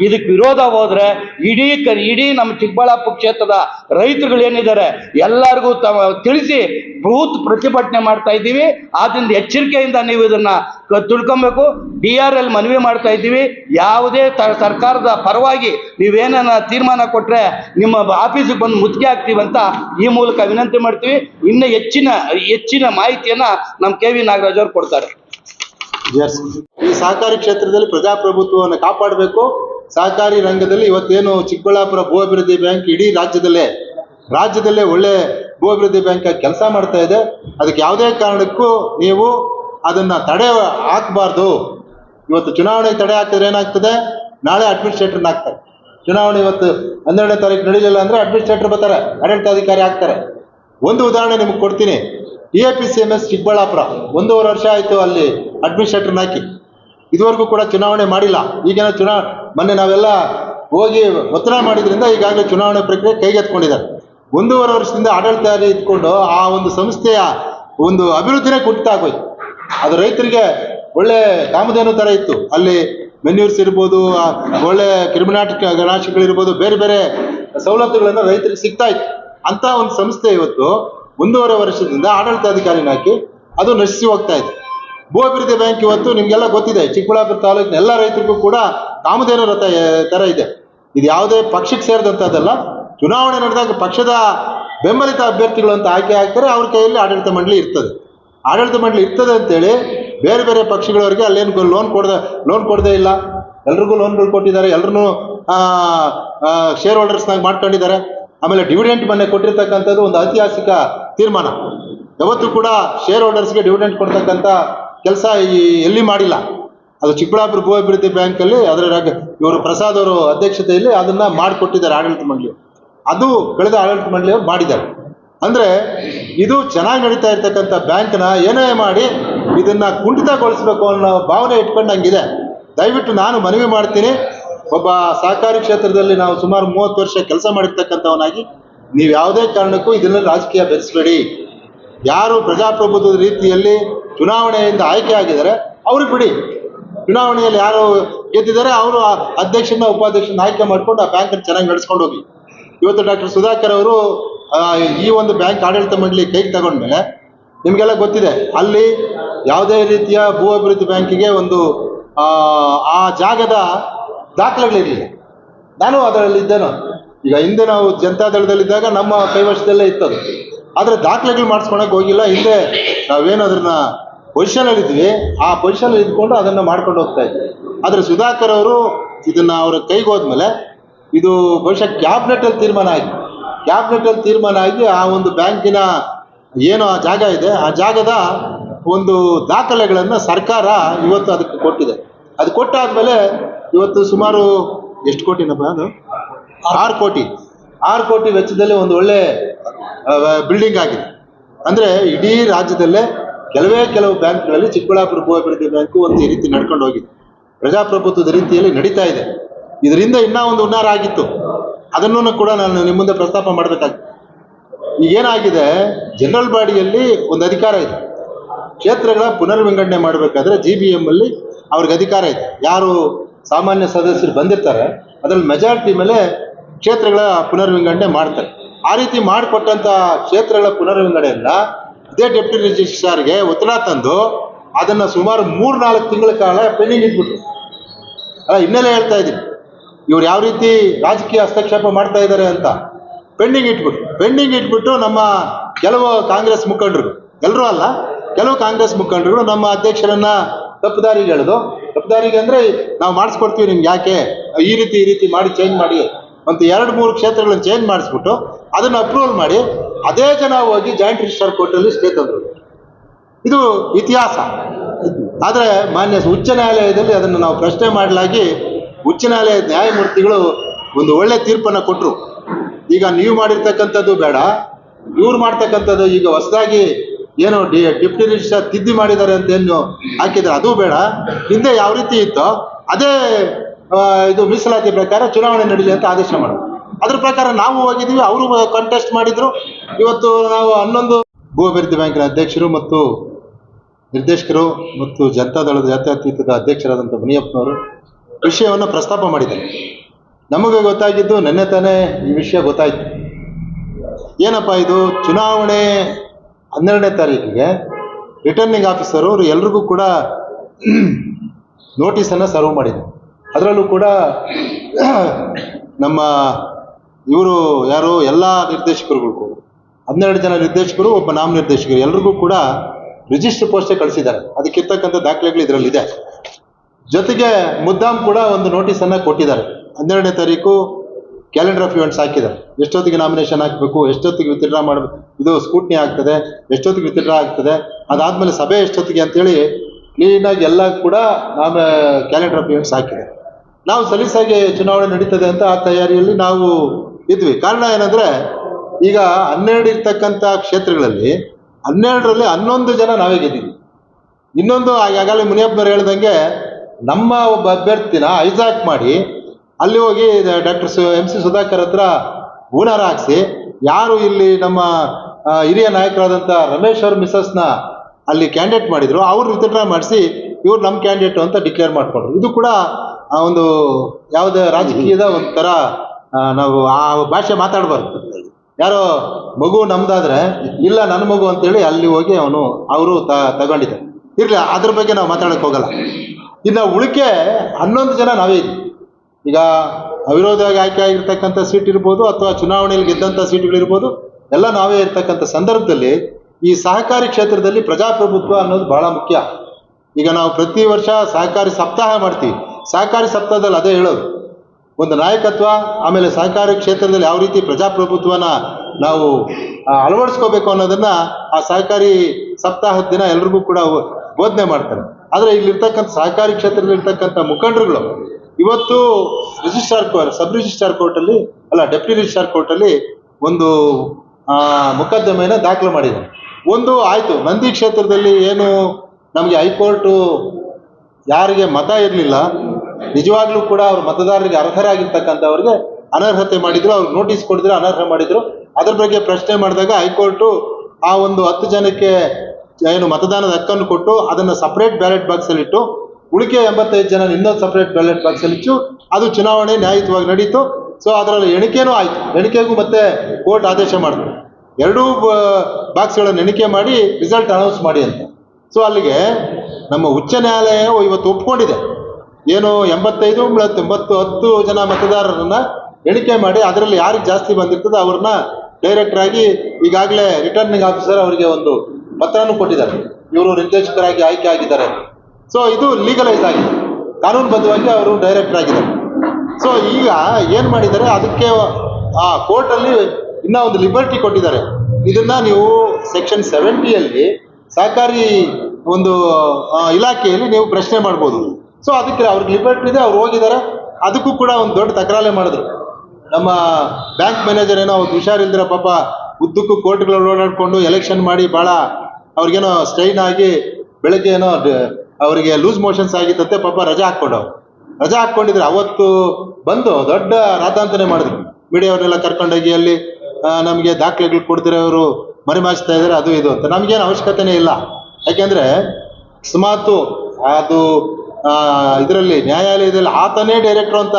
ಇದಕ್ಕೆ ವಿರೋಧ ಹೋದ್ರೆ ಇಡೀ ಇಡೀ ನಮ್ಮ ಚಿಕ್ಕಬಳ್ಳಾಪುರ ಕ್ಷೇತ್ರದ ರೈತರುಗಳು ಏನಿದ್ದಾರೆ ಎಲ್ಲರಿಗೂ ತ ತಿಳಿಸಿ ಬೂತ್ ಪ್ರತಿಭಟನೆ ಮಾಡ್ತಾ ಇದ್ದೀವಿ. ಆದ್ರಿಂದ ಎಚ್ಚರಿಕೆಯಿಂದ ನೀವು ಇದನ್ನ ತಿಳ್ಕೊಬೇಕು. ಡಿ ಆರ್ ಎಲ್ ಮನವಿ ಮಾಡ್ತಾ ಇದ್ದೀವಿ. ಯಾವುದೇ ಸರ್ಕಾರದ ಪರವಾಗಿ ನೀವೇನ ತೀರ್ಮಾನ ಕೊಟ್ಟರೆ ನಿಮ್ಮ ಆಫೀಸಿಗೆ ಬಂದು ಮುತ್ತಿಗೆ ಹಾಕ್ತೀವಿ ಅಂತ ಈ ಮೂಲಕ ವಿನಂತಿ ಮಾಡ್ತೀವಿ. ಇನ್ನು ಹೆಚ್ಚಿನ ಹೆಚ್ಚಿನ ಮಾಹಿತಿಯನ್ನ ನಮ್ಮ ಕೆ ವಿ ನಾಗರಾಜ್ ಅವರು ಕೊಡ್ತಾರೆ. ಈ ಸಹಕಾರಿ ಕ್ಷೇತ್ರದಲ್ಲಿ ಪ್ರಜಾಪ್ರಭುತ್ವವನ್ನು ಕಾಪಾಡಬೇಕು. ಸಹಕಾರಿ ರಂಗದಲ್ಲಿ ಇವತ್ತೇನು ಚಿಕ್ಕಬಳ್ಳಾಪುರ ಭೂ ಅಭಿವೃದ್ಧಿ ಬ್ಯಾಂಕ್ ಇಡೀ ರಾಜ್ಯದಲ್ಲೇ ರಾಜ್ಯದಲ್ಲೇ ಒಳ್ಳೆ ಭೂ ಅಭಿವೃದ್ಧಿ ಬ್ಯಾಂಕ್ ಕೆಲಸ ಮಾಡ್ತಾ ಇದೆ. ಅದಕ್ಕೆ ಯಾವುದೇ ಕಾರಣಕ್ಕೂ ನೀವು ಅದನ್ನ ತಡೆ ಹಾಕಬಾರ್ದು. ಇವತ್ತು ಚುನಾವಣೆ ತಡೆ ಹಾಕಿದ್ರೆ ಏನಾಗ್ತದೆ? ನಾಳೆ ಅಡ್ಮಿನಿಸ್ಟ್ರೇಟರ್ನ ಹಾಕ್ತಾರೆ ಚುನಾವಣೆ ಇವತ್ತು ಹನ್ನೆರಡನೇ ತಾರೀಕು ನಡೀಲಿಲ್ಲ ಅಂದ್ರೆ ಅಡ್ಮಿನಿಸ್ಟ್ರೇಟರ್ ಬರ್ತಾರೆ, ಆಡಳಿತಾಧಿಕಾರಿ ಆಗ್ತಾರೆ. ಒಂದು ಉದಾಹರಣೆ ನಿಮ್ಗೆ ಕೊಡ್ತೀನಿ. E A P C M S Chikkaballapur, ಒಂದೂವರೆ ವರ್ಷ ಆಯಿತು ಅಲ್ಲಿ ಅಡ್ಮಿನಿಸ್ಟ್ರೇಟರ್ನ ಹಾಕಿ. ಇದುವರೆಗೂ ಕೂಡ ಚುನಾವಣೆ ಮಾಡಿಲ್ಲ. ಈಗಿನ ಚುನಾವ ಮೊನ್ನೆ ನಾವೆಲ್ಲ ಹೋಗಿ ಒತ್ತಡ ಮಾಡಿದ್ರಿಂದ ಈಗಾಗಲೇ ಚುನಾವಣೆ ಪ್ರಕ್ರಿಯೆ ಕೈಗೆತ್ಕೊಂಡಿದ್ದಾರೆ ಒಂದೂವರೆ ವರ್ಷದಿಂದ ಆಡಳಿತ ಇದ್ಕೊಂಡು ಆ ಒಂದು ಸಂಸ್ಥೆಯ ಒಂದು ಅಭಿವೃದ್ಧಿನೇ ಕುಂಠಿತ ಆಗೋಯ್ತು ಅದು ರೈತರಿಗೆ ಒಳ್ಳೆ ಕಾಮಧೇನು ಥರ ಇತ್ತು. ಅಲ್ಲಿ ಮೆನ್ಯೂರ್ಸ್ ಇರ್ಬೋದು ಒಳ್ಳೆ ಕ್ರಿಮಿನಾಟಕ ನಾಶಕಗಳಿರ್ಬೋದು, ಬೇರೆ ಬೇರೆ ಸವಲತ್ತುಗಳನ್ನು ರೈತರಿಗೆ ಸಿಗ್ತಾ ಇತ್ತು. ಅಂತ ಒಂದು ಸಂಸ್ಥೆ ಇವತ್ತು ಒಂದೂವರೆ ವರ್ಷದಿಂದ ಆಡಳಿತಾಧಿಕಾರಿನ ಹಾಕಿ ಅದು ನಶಿಸಿ ಹೋಗ್ತಾ ಇದೆ. ಭೂ ಅಭಿವೃದ್ಧಿ ಬ್ಯಾಂಕ್ ಇವತ್ತು ನಿಮಗೆಲ್ಲ ಗೊತ್ತಿದೆ, ಚಿಕ್ಕಬಳ್ಳಾಪುರ ತಾಲೂಕಿನ ಎಲ್ಲ ರೈತರಿಗೂ ಕೂಡ ಕಾಮಧೇನು ರಥ ಥರ ಇದೆ. ಇದು ಯಾವುದೇ ಪಕ್ಷಕ್ಕೆ ಸೇರಿದಂಥದ್ದಲ್ಲ ಚುನಾವಣೆ ನಡೆದಾಗ ಪಕ್ಷದ ಬೆಂಬಲಿತ ಅಭ್ಯರ್ಥಿಗಳು ಅಂತ ಆಯ್ಕೆ ಆಗ್ತಾರೆ, ಅವ್ರ ಕೈಯಲ್ಲಿ ಆಡಳಿತ ಮಂಡಳಿ ಇರ್ತದೆ. ಆಡಳಿತ ಮಂಡಳಿ ಇರ್ತದೆ ಅಂತೇಳಿ ಬೇರೆ ಬೇರೆ ಪಕ್ಷಗಳವರಿಗೆ ಅಲ್ಲೇನು ಲೋನ್ ಕೊಡದ ಲೋನ್ ಕೊಡದೇ ಇಲ್ಲ. ಎಲ್ರಿಗೂ ಲೋನ್ಗಳು ಕೊಟ್ಟಿದ್ದಾರೆ ಎಲ್ಲರೂ ಶೇರ್ ಹೋಲ್ಡರ್ಸ್ನಾಗ ಮಾಡ್ಕೊಂಡಿದ್ದಾರೆ. ಆಮೇಲೆ ಡಿವಿಡೆಂಟ್ ಮೊನ್ನೆ ಕೊಟ್ಟಿರ್ತಕ್ಕಂಥದ್ದು ಒಂದು ಐತಿಹಾಸಿಕ ತೀರ್ಮಾನ. ಯಾವತ್ತೂ ಕೂಡ ಶೇರ್ ಹೋಲ್ಡರ್ಸ್ಗೆ ಡಿವಿಡೆಂಟ್ ಕೊಡ್ತಕ್ಕಂಥ ಕೆಲಸ ಈ, ಎಲ್ಲಿ ಮಾಡಿಲ್ಲ. ಅದು ಚಿಕ್ಕಬಳ್ಳಾಪುರ ಭೂ ಅಭಿವೃದ್ಧಿ ಬ್ಯಾಂಕಲ್ಲಿ ಅದರ ಇವರು ಪ್ರಸಾದ್ ಅವರು ಅಧ್ಯಕ್ಷತೆಯಲ್ಲಿ ಅದನ್ನು ಮಾಡಿಕೊಟ್ಟಿದ್ದಾರೆ ಆಡಳಿತ ಮಂಡಳಿ. ಅದು ಕಳೆದ ಆಡಳಿತ ಮಂಡಳಿಯವರು ಮಾಡಿದ್ದಾರೆ. ಅಂದ್ರೆ ಇದು ಚೆನ್ನಾಗಿ ನಡೀತಾ ಇರ್ತಕ್ಕಂಥ ಬ್ಯಾಂಕ್ನ ಏನೇ ಮಾಡಿ ಇದನ್ನ ಕುಂಠಿತಗೊಳಿಸ್ಬೇಕು ಅನ್ನೋ ಭಾವನೆ ಇಟ್ಕೊಂಡಂಗಿದೆ. ದಯವಿಟ್ಟು ನಾನು ಮನವಿ ಮಾಡ್ತೀನಿ. ಒಬ್ಬ ಸಹಕಾರಿ ಕ್ಷೇತ್ರದಲ್ಲಿ ನಾವು ಸುಮಾರು ಮೂವತ್ತು ವರ್ಷ ಕೆಲಸ ಮಾಡಿರ್ತಕ್ಕಂಥವನಾಗಿ ನೀವು ಯಾವುದೇ ಕಾರಣಕ್ಕೂ ಇದನ್ನ ರಾಜಕೀಯ ಬೆರೆಸಬೇಡಿ. ಯಾರು ಪ್ರಜಾಪ್ರಭುತ್ವದ ರೀತಿಯಲ್ಲಿ ಚುನಾವಣೆಯಿಂದ ಆಯ್ಕೆ ಆಗಿದ್ದಾರೆ, ಅವ್ರಿಗೆ ಬಿಡಿ. ಚುನಾವಣೆಯಲ್ಲಿ ಯಾರು ಗೆದ್ದಿದ್ದಾರೆ, ಅವರು ಅಧ್ಯಕ್ಷನ ಉಪಾಧ್ಯಕ್ಷನ ಆಯ್ಕೆ ಮಾಡ್ಕೊಂಡು ಆ ಬ್ಯಾಂಕನ್ನು ಚೆನ್ನಾಗಿ ನಡೆಸ್ಕೊಂಡು ಹೋಗಿ. ಇವತ್ತು ಡಾಕ್ಟರ್ ಸುಧಾಕರ್ ಅವರು ಈ ಒಂದು ಬ್ಯಾಂಕ್ ಆಡಳಿತ ಮಂಡಳಿ ಕೈಗೆ ತಗೊಂಡ್ಮೇಲೆ ನಿಮಗೆಲ್ಲ ಗೊತ್ತಿದೆ ಅಲ್ಲಿ ಯಾವುದೇ ರೀತಿಯ ಭೂ ಅಭಿವೃದ್ಧಿ ಬ್ಯಾಂಕಿಗೆ ಒಂದು ಆ, ಜಾಗದ ದಾಖಲೆಗಳಿರಲಿಲ್ಲ. ನಾನು ಅದರಲ್ಲಿದ್ದೇನೋ ಈಗ ಹಿಂದೆ ನಾವು ಜನತಾದಳದಲ್ಲಿದ್ದಾಗ ನಮ್ಮ ಕೈವಶದಲ್ಲೇ ಇತ್ತದು. ಆದರೆ ದಾಖಲೆಗಳು ಮಾಡಿಸ್ಕೊಳಕ್ ಹೋಗಿಲ್ಲ. ಹಿಂದೆ ನಾವೇನು ಅದನ್ನ ಪೊಸಿಷನಲ್ಲಿ ಇದ್ವಿ ಆ ಪೊಸಿಷನ್ ಇದ್ಕೊಂಡು ಅದನ್ನ ಮಾಡ್ಕೊಂಡು ಹೋಗ್ತಾ ಇದ್ವಿ. ಆದರೆ ಸುಧಾಕರ್ ಅವರು ಇದನ್ನ ಅವರ ಕೈಗೆ ಹೋದ್ಮೇಲೆ ಇದು ಬಹುಶಃ ಕ್ಯಾಬಿನೆಟ್ ಅಲ್ಲಿ ತೀರ್ಮಾನ ಆಯ್ತು. ಕ್ಯಾಬಿನೆಟ್ ಅಲ್ಲಿ ತೀರ್ಮಾನ ಆಗಿ ಆ ಒಂದು ಬ್ಯಾಂಕಿನ ಏನು ಆ ಜಾಗ ಇದೆ, ಆ ಜಾಗದ ಒಂದು ದಾಖಲೆಗಳನ್ನು ಸರ್ಕಾರ ಇವತ್ತು ಅದಕ್ಕೆ ಕೊಟ್ಟಿದೆ. ಅದು ಕೊಟ್ಟಾದ್ಮೇಲೆ ಇವತ್ತು ಸುಮಾರು ಎಷ್ಟು ಕೋಟಿನಪ್ಪ ಅದು? ಆರು ಕೋಟಿ. ಆರು ಕೋಟಿ ವೆಚ್ಚದಲ್ಲಿ ಒಂದು ಒಳ್ಳೆ ಬಿಲ್ಡಿಂಗ್ ಆಗಿದೆ. ಅಂದ್ರೆ ಇಡೀ ರಾಜ್ಯದಲ್ಲೇ ಕೆಲವೇ ಕೆಲವು ಬ್ಯಾಂಕ್ಗಳಲ್ಲಿ ಚಿಕ್ಕಬಳ್ಳಾಪುರ ಅಭಿವೃದ್ಧಿ ಬ್ಯಾಂಕು ಒಂದು ಈ ರೀತಿ ನಡ್ಕೊಂಡು ಹೋಗಿದೆ. ಪ್ರಜಾಪ್ರಭುತ್ವದ ರೀತಿಯಲ್ಲಿ ನಡೀತಾ ಇದೆ. ಇದರಿಂದ ಇನ್ನೂ ಒಂದು ಹುನ್ನಾರ ಆಗಿತ್ತು. ಅದನ್ನು ಕೂಡ ನಾನು ನಿಮ್ಮ ಮುಂದೆ ಪ್ರಸ್ತಾಪ ಮಾಡಬೇಕಾಗಿತ್ತು ಈಗ ಏನಾಗಿದೆ ಜನರಲ್ ಬಾಡಿಯಲ್ಲಿ ಒಂದು ಅಧಿಕಾರ ಇದೆ. ಕ್ಷೇತ್ರಗಳ ಪುನರ್ವಿಂಗಡಣೆ ಮಾಡಬೇಕಾದ್ರೆ ಜಿ ಬಿ ಎಮ್ಮಲ್ಲಿ ಅವ್ರಿಗೆ ಅಧಿಕಾರ ಇದೆ. ಯಾರು ಸಾಮಾನ್ಯ ಸದಸ್ಯರು ಬಂದಿರ್ತಾರೆ, ಅದರಲ್ಲಿ ಮೆಜಾರಿಟಿ ಮೇಲೆ ಕ್ಷೇತ್ರಗಳ ಪುನರ್ವಿಂಗಡಣೆ ಮಾಡ್ತಾರೆ. ಆ ರೀತಿ ಮಾಡಿಕೊಟ್ಟಂಥ ಕ್ಷೇತ್ರಗಳ ಪುನರ್ವಿಂಗಡಣೆಯನ್ನ ಇದೇ ಡೆಪ್ಯೂಟಿ ರಿಜಿಸ್ಟ್ರಾರ್ಗೆ ಒತ್ತಡ ತಂದು ಅದನ್ನ ಸುಮಾರು ಮೂರು ನಾಲ್ಕು ತಿಂಗಳ ಕಾಲ ಪೆಂಡಿಂಗ್ ಇಟ್ಬಿಟ್ರು. ಅಲ್ಲ, ಹಿನ್ನೆಲೆ ಹೇಳ್ತಾ ಇದ್ದೀನಿ. ಇವ್ರು ಯಾವ ರೀತಿ ರಾಜಕೀಯ ಹಸ್ತಕ್ಷೇಪ ಮಾಡ್ತಾ ಇದ್ದಾರೆ ಅಂತ ಪೆಂಡಿಂಗ್ ಇಟ್ಬಿಟ್ಟು ಪೆಂಡಿಂಗ್ ಇಟ್ಬಿಟ್ಟು ನಮ್ಮ ಕೆಲವು ಕಾಂಗ್ರೆಸ್ ಮುಖಂಡರು ಎಲ್ಲರೂ ಅಲ್ಲ, ಕೆಲವು ಕಾಂಗ್ರೆಸ್ ಮುಖಂಡರು ನಮ್ಮ ಅಧ್ಯಕ್ಷರನ್ನ ತಪ್ಪುದಾರಿಗೆ ಹೇಳೋದು. ತಪ್ಪುದಾರಿಗೆ ಅಂದ್ರೆ ನಾವು ಮಾಡಿಸ್ಕೊಡ್ತೀವಿ ನಿಮ್ಗೆ ಯಾಕೆ? ಈ ರೀತಿ ಈ ರೀತಿ ಮಾಡಿ ಚೇಂಜ್ ಮಾಡಿ ಒಂದು ಎರಡು, ಮೂರು ಕ್ಷೇತ್ರಗಳನ್ನ ಚೇಂಜ್ ಮಾಡಿಸ್ಬಿಟ್ಟು ಅದನ್ನ ಅಪ್ರೂವಲ್ ಮಾಡಿ ಅದೇ ಜನ ಹೋಗಿ ಜಾಯಿಂಟ್ ರಿಜಿಸ್ಟರ್ ಕೋರ್ಟಲ್ಲಿ ಸ್ಟೇ ತಂದರು. ಇದು ಇತಿಹಾಸ. ಆದರೆ ಮಾನ್ಯ ಉಚ್ಚ ನ್ಯಾಯಾಲಯದಲ್ಲಿ ಅದನ್ನು ನಾವು ಪ್ರಶ್ನೆ ಮಾಡಲಾಗಿ ಉಚ್ಚ ನ್ಯಾಯಾಲಯದ ನ್ಯಾಯಮೂರ್ತಿಗಳು ಒಂದು ಒಳ್ಳೆ ತೀರ್ಪನ್ನು ಕೊಟ್ಟರು ಈಗ ನೀವು ಮಾಡಿರ್ತಕ್ಕಂಥದ್ದು ಬೇಡ. ಇವ್ರು ಮಾಡ್ತಕ್ಕಂಥದ್ದು ಈಗ ಹೊಸದಾಗಿ ಏನು ಡಿ ಡಿಪ್ಟಿ ರಿಜಿಸ್ಟರ್ ತಿದ್ದಿ ಮಾಡಿದ್ದಾರೆ ಅಂತ ಏನು ಹಾಕಿದ್ರೆ ಅದು ಬೇಡ. ಹಿಂದೆ ಯಾವ ರೀತಿ ಇತ್ತೋ ಅದೇ ಇದು ಮೀಸಲಾತಿ ಪ್ರಕಾರ ಚುನಾವಣೆ ನಡೀಲಿ ಅಂತ ಆದೇಶ ಮಾಡಿದ್ರು. ಅದ್ರ ಪ್ರಕಾರ ನಾವು ಹೋಗಿದ್ದೀವಿ, ಅವರು ಕಂಟೆಸ್ಟ್ ಮಾಡಿದ್ರು. ಇವತ್ತು ನಾವು ಹನ್ನೊಂದು ಭೂ ಅಭಿವೃದ್ಧಿ ಬ್ಯಾಂಕಿನ ಅಧ್ಯಕ್ಷರು ಮತ್ತು ನಿರ್ದೇಶಕರು ಮತ್ತು ಜನತಾದಳದ ಜಾತ್ಯತೀತದ ಅಧ್ಯಕ್ಷರಾದಂಥ ಮುನಿಯಪ್ಪನವರು ವಿಷಯವನ್ನು ಪ್ರಸ್ತಾಪ ಮಾಡಿದ್ದಾರೆ ನಮಗೆ ಗೊತ್ತಾಗಿದ್ದು ನೆನ್ನೆ ತಾನೇ ಈ ವಿಷಯ ಗೊತ್ತಾಯಿತು. ಏನಪ್ಪ ಇದು? ಚುನಾವಣೆ ಹನ್ನೆರಡನೇ ತಾರೀಕಿಗೆ ರಿಟರ್ನಿಂಗ್ ಆಫೀಸರ್ ಅವರು ಎಲ್ರಿಗೂ ಕೂಡ ನೋಟಿಸನ್ನು ಸರ್ವ್ ಮಾಡಿದ್ರು. ಅದರಲ್ಲೂ ಕೂಡ ನಮ್ಮ ಇವರು ಯಾರು? ಎಲ್ಲ ನಿರ್ದೇಶಕರುಗಳು ಕೂಡ. ಹನ್ನೆರಡು ಜನ ನಿರ್ದೇಶಕರು, ಒಬ್ಬ ನಾಮ ನಿರ್ದೇಶಕರು ಎಲ್ರಿಗೂ ಕೂಡ ರಿಜಿಸ್ಟರ್ ಪೋಸ್ಟೇ ಕಳಿಸಿದ್ದಾರೆ. ಅದಕ್ಕಿರ್ತಕ್ಕಂಥ ದಾಖಲೆಗಳು ಇದರಲ್ಲಿದೆ ಜೊತೆಗೆ ಮುದ್ದಾಮ್ ಕೂಡ ಒಂದು ನೋಟಿಸನ್ನು ಕೊಟ್ಟಿದ್ದಾರೆ. ಹನ್ನೆರಡನೇ ತಾರೀಕು ಕ್ಯಾಲೆಂಡರ್ ಆಫ್ ಇವೆಂಟ್ಸ್ ಹಾಕಿದ್ದಾರೆ. ಎಷ್ಟೊತ್ತಿಗೆ ನಾಮಿನೇಷನ್ ಹಾಕಬೇಕು, ಎಷ್ಟೊತ್ತಿಗೆ ವಿತ್ಡ್ರಾ ಮಾಡಬೇಕು, ಇದು ಸ್ಕೂಟ್ನಿ ಆಗ್ತದೆ, ಎಷ್ಟೊತ್ತಿಗೆ ವಿತ್ಡ್ರಾ ಆಗ್ತದೆ, ಅದಾದಮೇಲೆ ಸಭೆ ಎಷ್ಟೊತ್ತಿಗೆ ಅಂತೇಳಿ ಕ್ಲೀನಾಗಿ ಎಲ್ಲ ಕೂಡ ನಾಮ ಕ್ಯಾಲೆಂಡರ್ ಆಫ್ ಇವೆಂಟ್ಸ್ ಹಾಕಿದೆ. ನಾವು ಸಲೀಸಾಗಿ ಚುನಾವಣೆ ನಡೀತದೆ ಅಂತ ಆ ತಯಾರಿಯಲ್ಲಿ ನಾವು ಇದ್ವಿ. ಕಾರಣ ಏನಂದ್ರೆ, ಈಗ ಹನ್ನೆರಡು ಇರ್ತಕ್ಕಂಥ ಕ್ಷೇತ್ರಗಳಲ್ಲಿ ಹನ್ನೆರಡರಲ್ಲಿ ಹನ್ನೊಂದು ಜನ ನಾವೇ ಗೆದ್ದಿದ್ವಿ. ಇನ್ನೊಂದು ಈಗಾಗಲೇ ಮುನಿಯಪ್ಪನವ್ರು ಹೇಳ್ದಂಗೆ ನಮ್ಮ ಒಬ್ಬ ಅಭ್ಯರ್ಥಿನ ಐಜಾಕ್ ಮಾಡಿ ಅಲ್ಲಿ ಹೋಗಿ ಡಾಕ್ಟರ್ ಸು ಎಂ ಸಿ ಸುಧಾಕರ್ ಹತ್ರ ಹೂನಾರ ಹಾಕ್ಸಿ, ಯಾರು ಇಲ್ಲಿ ನಮ್ಮ ಹಿರಿಯ ನಾಯಕರಾದಂಥ ರಮೇಶ್ ಅವ್ರ ಮಿಸಸ್ನ ಅಲ್ಲಿ ಕ್ಯಾಂಡಿಡೇಟ್ ಮಾಡಿದ್ರು, ಅವ್ರು ವಿತ್ಡ್ರಾ ಮಾಡಿಸಿ ಇವ್ರು ನಮ್ಮ ಕ್ಯಾಂಡಿಡೇಟು ಅಂತ ಡಿಕ್ಲೇರ್ ಮಾಡಿಕೊಂಡ್ರು. ಇದು ಕೂಡ, ಆ, ಒಂದು ಯಾವುದೇ ರಾಜಕೀಯದ ಒಂಥರ ನಾವು ಆ ಭಾಷೆ ಮಾತಾಡಬಾರ್ದು. ಯಾರೋ ಮಗು ನಮ್ದಾದ್ರೆ, ಇಲ್ಲ ನನ್ನ ಮಗು ಅಂತೇಳಿ ಅಲ್ಲಿ ಹೋಗಿ ಅವನು, ಅವರು ತಗೊಂಡಿದ್ದಾರೆ. ಇರಲಿ, ಅದ್ರ ಬಗ್ಗೆ ನಾವು ಮಾತಾಡಕ್ ಹೋಗಲ್ಲ. ಇನ್ನು ಉಳಿಕೆ ಹನ್ನೊಂದು ಜನ ನಾವೇ ಇದ್ವಿ ಈಗ ಅವಿರೋಧವಾಗಿ ಆಯ್ಕೆ ಆಗಿರ್ತಕ್ಕಂಥ ಸೀಟ್ ಇರ್ಬೋದು ಅಥವಾ ಚುನಾವಣೆಯಲ್ಲಿ ಗೆದ್ದಂಥ ಸೀಟ್ಗಳಿರ್ಬೋದು, ಎಲ್ಲ ನಾವೇ ಇರ್ತಕ್ಕಂಥ ಸಂದರ್ಭದಲ್ಲಿ ಈ ಸಹಕಾರಿ ಕ್ಷೇತ್ರದಲ್ಲಿ ಪ್ರಜಾಪ್ರಭುತ್ವ ಅನ್ನೋದು ಬಹಳ ಮುಖ್ಯ. ಈಗ ನಾವು ಪ್ರತಿ ವರ್ಷ ಸಹಕಾರಿ ಸಪ್ತಾಹ ಮಾಡ್ತೀವಿ. ಸಹಕಾರಿ ಸಪ್ತಾಹದಲ್ಲಿ ಅದೇ ಹೇಳೋದು. ಒಂದು ನಾಯಕತ್ವ, ಆಮೇಲೆ ಸಹಕಾರಿ ಕ್ಷೇತ್ರದಲ್ಲಿ ಯಾವ ರೀತಿ ಪ್ರಜಾಪ್ರಭುತ್ವನ ನಾವು ಅಳವಡಿಸ್ಕೋಬೇಕು ಅನ್ನೋದನ್ನ ಆ ಸಹಕಾರಿ ಸಪ್ತಾಹದ ದಿನ ಎಲ್ರಿಗೂ ಕೂಡ ಬೋಧನೆ ಮಾಡ್ತಾರೆ. ಆದರೆ ಇಲ್ಲಿರ್ತಕ್ಕಂಥ ಸಹಕಾರಿ ಕ್ಷೇತ್ರದಲ್ಲಿ ಇರ್ತಕ್ಕಂಥ ಮುಖಂಡರುಗಳು, ಇವತ್ತು ರಿಜಿಸ್ಟ್ರಾರ್ ಕೋರ್ಟ್ ಸಬ್ ರಿಜಿಸ್ಟ್ರಾರ್ ಕೋರ್ಟಲ್ಲಿ, ಅಲ್ಲ ಡೆಪ್ಯೂಟಿ ರಿಜಿಸ್ಟ್ರಾರ್ ಕೋರ್ಟಲ್ಲಿ ಒಂದು ಮೊಕದ್ದಮೆಯನ್ನು ದಾಖಲು ಮಾಡಿದೆ ಒಂದು ಆಯಿತು, ನಂದಿ ಕ್ಷೇತ್ರದಲ್ಲಿ ಏನು ನಮಗೆ ಹೈಕೋರ್ಟು ಯಾರಿಗೆ ಮತ ಇರಲಿಲ್ಲ, ನಿಜವಾಗ್ಲೂ ಕೂಡ ಅವ್ರ ಮತದಾರರಿಗೆ ಅರ್ಹರಾಗಿರ್ತಕ್ಕಂಥವ್ರಿಗೆ ಅನರ್ಹತೆ ಮಾಡಿದ್ರು ಅವ್ರಿಗೆ ನೋಟಿಸ್ ಕೊಡಿದ್ರು, ಅನರ್ಹ ಮಾಡಿದ್ರು. ಅದ್ರ ಬಗ್ಗೆ ಪ್ರಶ್ನೆ ಮಾಡಿದಾಗ ಹೈಕೋರ್ಟು ಆ ಒಂದು ಹತ್ತು ಜನಕ್ಕೆ ಏನು ಮತದಾನದ ಹಕ್ಕನ್ನು ಕೊಟ್ಟು ಅದನ್ನು ಸಪರೇಟ್ ಬ್ಯಾಲೆಟ್ ಬಾಕ್ಸಲ್ಲಿಟ್ಟು ಉಳಿಕೆ ಎಂಬತ್ತೈದು ಜನ ಇನ್ನೊಂದು ಸಪರೇಟ್ ಬ್ಯಾಲೆಟ್ ಬಾಕ್ಸಲ್ಲಿಟ್ಟು ಅದು ಚುನಾವಣೆ ನ್ಯಾಯಯುತವಾಗಿ ನಡೀತು. ಸೊ ಅದರಲ್ಲಿ ಎಣಿಕೆನೂ ಆಯಿತು. ಎಣಿಕೆಗೂ ಮತ್ತೆ ಕೋರ್ಟ್ ಆದೇಶ ಮಾಡಿದ್ರು ಎರಡೂ ಬಾಕ್ಸ್ಗಳನ್ನು ಎಣಿಕೆ ಮಾಡಿ ರಿಸಲ್ಟ್ ಅನೌನ್ಸ್ ಮಾಡಿ ಅಂತ. ಸೊ ಅಲ್ಲಿಗೆ ನಮ್ಮ ಉಚ್ಚ ನ್ಯಾಯಾಲಯ ಇವತ್ತು ಒಪ್ಕೊಂಡಿದೆ. ಏನು ಎಂಬತ್ತೈದು, ಎಂಬತ್ತು ಹತ್ತು ಜನ ಮತದಾರರನ್ನ ಎಣಿಕೆ ಮಾಡಿ ಅದರಲ್ಲಿ ಯಾರಿಗೆ ಜಾಸ್ತಿ ಬಂದಿರ್ತದೆ ಅವ್ರನ್ನ ಡೈರೆಕ್ಟರ್ ಆಗಿ ಈಗಾಗಲೇ ರಿಟರ್ನಿಂಗ್ ಆಫೀಸರ್ ಅವರಿಗೆ ಒಂದು ಪತ್ರನೂ ಕೊಟ್ಟಿದ್ದಾರೆ. ಇವರು ನಿರ್ದೇಶಕರಾಗಿ ಆಯ್ಕೆ ಆಗಿದ್ದಾರೆ. ಸೊ ಇದು ಲೀಗಲೈಸ್ ಆಗಿದೆ. ಕಾನೂನುಬದ್ಧವಾಗಿ ಅವರು ಡೈರೆಕ್ಟರ್ ಆಗಿದ್ದಾರೆ. ಸೊ ಈಗ ಏನು ಮಾಡಿದ್ದಾರೆ? ಅದಕ್ಕೆ, ಆ ಕೋರ್ಟಲ್ಲಿ ಇನ್ನೂ ಒಂದು ಲಿಬರ್ಟಿ ಕೊಟ್ಟಿದ್ದಾರೆ. ಇದನ್ನ ನೀವು ಸೆಕ್ಷನ್ ಸೆವೆಂಟಿಯಲ್ಲಿ ಸಹಕಾರಿ ಒಂದು ಇಲಾಖೆಯಲ್ಲಿ ನೀವು ಪ್ರಶ್ನೆ ಮಾಡ್ಬೋದು. ಸೊ ಅದಕ್ಕೆ ಅವ್ರಿಗೆ ಲಿಬರ್ಟಿ ಇದೆ. ಅವ್ರು ಹೋಗಿದ್ದಾರೆ. ಅದಕ್ಕೂ ಕೂಡ ಒಂದು ದೊಡ್ಡ ತಕರಾಲೆ ಮಾಡಿದ್ರು. ನಮ್ಮ ಬ್ಯಾಂಕ್ ಮ್ಯಾನೇಜರ್ ಏನೋ ಅವ್ರು ಹುಷಾರಿಲ್ದಿರ ಪಾಪ ಉದ್ದಕ್ಕೂ ಕೋರ್ಟ್ಗಳು ಓಡಾಡಿಕೊಂಡು ಎಲೆಕ್ಷನ್ ಮಾಡಿ ಭಾಳ ಅವ್ರಿಗೇನೋ ಸ್ಟ್ರೈನ್ ಆಗಿ ಬೆಳಗ್ಗೆ ಏನೋ ಅವರಿಗೆ ಲೂಸ್ ಮೋಷನ್ಸ್ ಆಗಿತ್ತಂತೆ, ಪಾಪ ರಜಾ ಹಾಕ್ಕೊಂಡವ್ರು. ರಜಾ ಹಾಕ್ಕೊಂಡಿದ್ರೆ ಅವತ್ತು ಬಂದು ದೊಡ್ಡ ರಾತಾಂತನೆ ಮಾಡಿದ್ರು. ಮೀಡಿಯಾವ್ರನ್ನೆಲ್ಲ ಕರ್ಕೊಂಡೋಗಿ ಅಲ್ಲಿ ನಮಗೆ ದಾಖಲೆಗಳು ಕೊಡ್ತಾರೆ ಅವರು ಮರಿಮಾಚ್ತಾ ಇದ್ದಾರೆ ಅದು ಇದು ಅಂತ. ನಮಗೇನು ಅವಶ್ಯಕತೆನೇ ಇಲ್ಲ. ಯಾಕೆಂದ್ರೆ ಸುಮಾತು ಅದು ಇದರಲ್ಲಿ ನ್ಯಾಯಾಲಯದಲ್ಲಿ ಆತನೇ ಡೈರೆಕ್ಟರ್ ಅಂತ